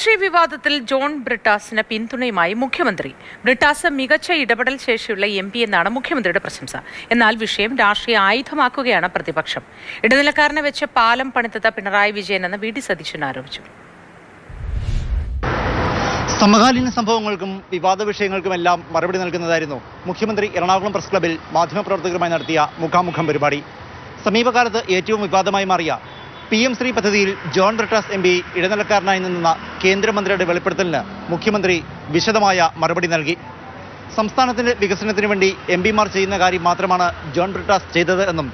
ശ്രീ വിവാദത്തിൽ ജോൺ ബ്രിട്ടാസിന് പിന്തുണയുമായി മുഖ്യമന്ത്രി. ബ്രിട്ടാസ് മികച്ച ഇടപെടൽ ശേഷിയുള്ള എം പി എന്നാണ് മുഖ്യമന്ത്രിയുടെ പ്രശംസ. എന്നാൽ വിഷയം രാഷ്ട്രീയ ആയുധമാക്കുകയാണ് പ്രതിപക്ഷം. ഇടനിലക്കാരനെ വെച്ച് പാലം പണിതത് പിണറായി വിജയൻ എന്ന് വി ഡി സതീശൻ ആരോപിച്ചു. സമകാലീന സംഭവങ്ങൾക്കും വിവാദ വിഷയങ്ങൾക്കുമെല്ലാം മറുപടി നൽകുന്നതായിരുന്നു മുഖ്യമന്ത്രി എറണാകുളം പ്രസ് ക്ലബിൽ മാധ്യമപ്രവർത്തകരുമായി നടത്തിയ മുഖാമുഖം പരിപാടി. സമീപകാലത്ത് ഏറ്റവും വിവാദമായി മാറിയ പി എം ശ്രീ പദ്ധതിയിൽ ജോൺ ബ്രിട്ടാസ് എം പി ഇടനിലക്കാരനായി നിന്ന കേന്ദ്രമന്ത്രിയുടെ വെളിപ്പെടുത്തലിന് മുഖ്യമന്ത്രി വിശദമായ മറുപടി നൽകി. സംസ്ഥാനത്തിന്റെ വികസനത്തിന് വേണ്ടി എം പിമാർ ചെയ്യുന്ന കാര്യം മാത്രമാണ് ജോൺ ബ്രിട്ടാസ് ചെയ്തത് എന്നും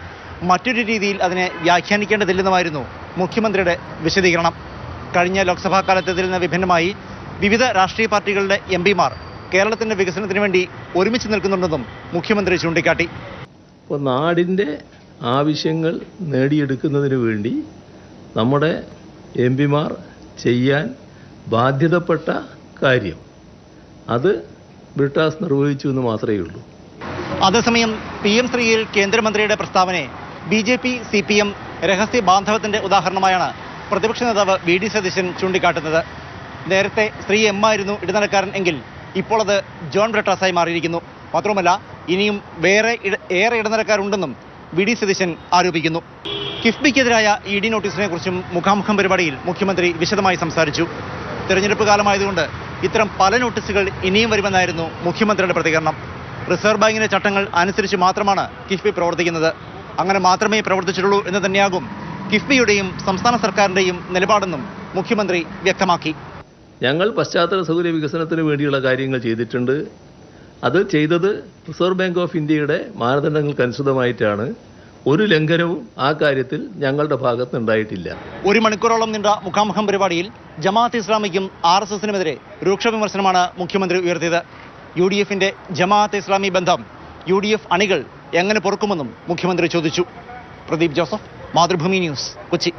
മറ്റൊരു രീതിയിൽ അതിനെ വ്യാഖ്യാനിക്കേണ്ടതില്ലെന്നുമായിരുന്നു മുഖ്യമന്ത്രിയുടെ വിശദീകരണം. കഴിഞ്ഞ ലോക്സഭാ കാലത്തതിൽ നിന്ന് വിഭിന്നമായി വിവിധ രാഷ്ട്രീയ പാർട്ടികളുടെ എം പിമാർ കേരളത്തിന്റെ വികസനത്തിന് വേണ്ടി ഒരുമിച്ച് നിൽക്കുന്നുണ്ടെന്നും മുഖ്യമന്ത്രി ചൂണ്ടിക്കാട്ടി. ആവശ്യങ്ങൾ നേടിയെടുക്കുന്നതിന് വേണ്ടി നമ്മുടെ എം പിമാർ ചെയ്യാൻ ബാധ്യതപ്പെട്ട കാര്യം. അത് ബ്രിട്ടാസ് നിർവഹിച്ചു എന്ന് മാത്രമേ ഉള്ളൂ. അതേസമയം പി എം ശ്രീയിൽ കേന്ദ്രമന്ത്രിയുടെ പ്രസ്താവനയെ B J P C P M രഹസ്യ ബാന്ധവത്തിന്റെ ഉദാഹരണമായാണ് പ്രതിപക്ഷ നേതാവ് വി ഡി സതീശൻ ചൂണ്ടിക്കാട്ടുന്നത്. നേരത്തെ ശ്രീ എം ആയിരുന്നു ഇടനിലക്കാരൻ എങ്കിൽ ഇപ്പോൾ അത് ജോൺ ബ്രിട്ടാസായി മാറിയിരിക്കുന്നു. മാത്രവുമല്ല ഇനിയും വേറെ ഏറെ ഇടനിലക്കാരുണ്ടെന്നും വി ഡി സതീശൻ ആരോപിക്കുന്നു. കിഫ്ബിക്കെതിരായ ഇ ഡി നോട്ടീസിനെ കുറിച്ചും മുഖാമുഖം പരിപാടിയിൽ മുഖ്യമന്ത്രി വിശദമായി സംസാരിച്ചു. തെരഞ്ഞെടുപ്പ് കാലമായതുകൊണ്ട് ഇത്തരം പല നോട്ടീസുകൾ ഇനിയും വരുമെന്നായിരുന്നു മുഖ്യമന്ത്രിയുടെ പ്രതികരണം. റിസർവ് ബാങ്കിന്റെ ചട്ടങ്ങൾ അനുസരിച്ച് മാത്രമാണ് കിഫ്ബി പ്രവർത്തിക്കുന്നത്. അങ്ങനെ മാത്രമേ പ്രവർത്തിച്ചിട്ടുള്ളൂ എന്ന് തന്നെയാകും കിഫ്ബിയുടെയും സംസ്ഥാന സർക്കാരിന്റെയും നിലപാടെന്നും മുഖ്യമന്ത്രി വ്യക്തമാക്കി. ഞങ്ങൾ പശ്ചാത്തല സൗകര്യ വികസനത്തിന് വേണ്ടിയുള്ള കാര്യങ്ങൾ ചെയ്തിട്ടുണ്ട്. അത് ചെയ്തത് റിസർവ് ബാങ്ക് ഓഫ് ഇന്ത്യയുടെ മാനദണ്ഡങ്ങൾക്കനുസൃതമായിട്ടാണ് ഒരു ലംഘനവും ആ കാര്യത്തിൽ ഞങ്ങളുടെ ഭാഗത്ത് ഉണ്ടായിട്ടില്ല. ഒരു മണിക്കൂറോളം നീണ്ട മുഖാമുഖം പരിപാടിയിൽ ജമാഅത്ത് ഇസ്ലാമിക്കും ആർ എസ് എസിനുമെതിരെ രൂക്ഷ വിമർശനമാണ് മുഖ്യമന്ത്രി ഉയർത്തിയത്. യു ഡി എഫിന്റെ ജമാഅത്ത് ഇസ്ലാമി ബന്ധം യു ഡി എഫ് അണികൾ എങ്ങനെ പൊറുക്കുമെന്നും മുഖ്യമന്ത്രി ചോദിച്ചു. പ്രദീപ് ജോസഫ് മാതൃഭൂമി ന്യൂസ് കൊച്ചി.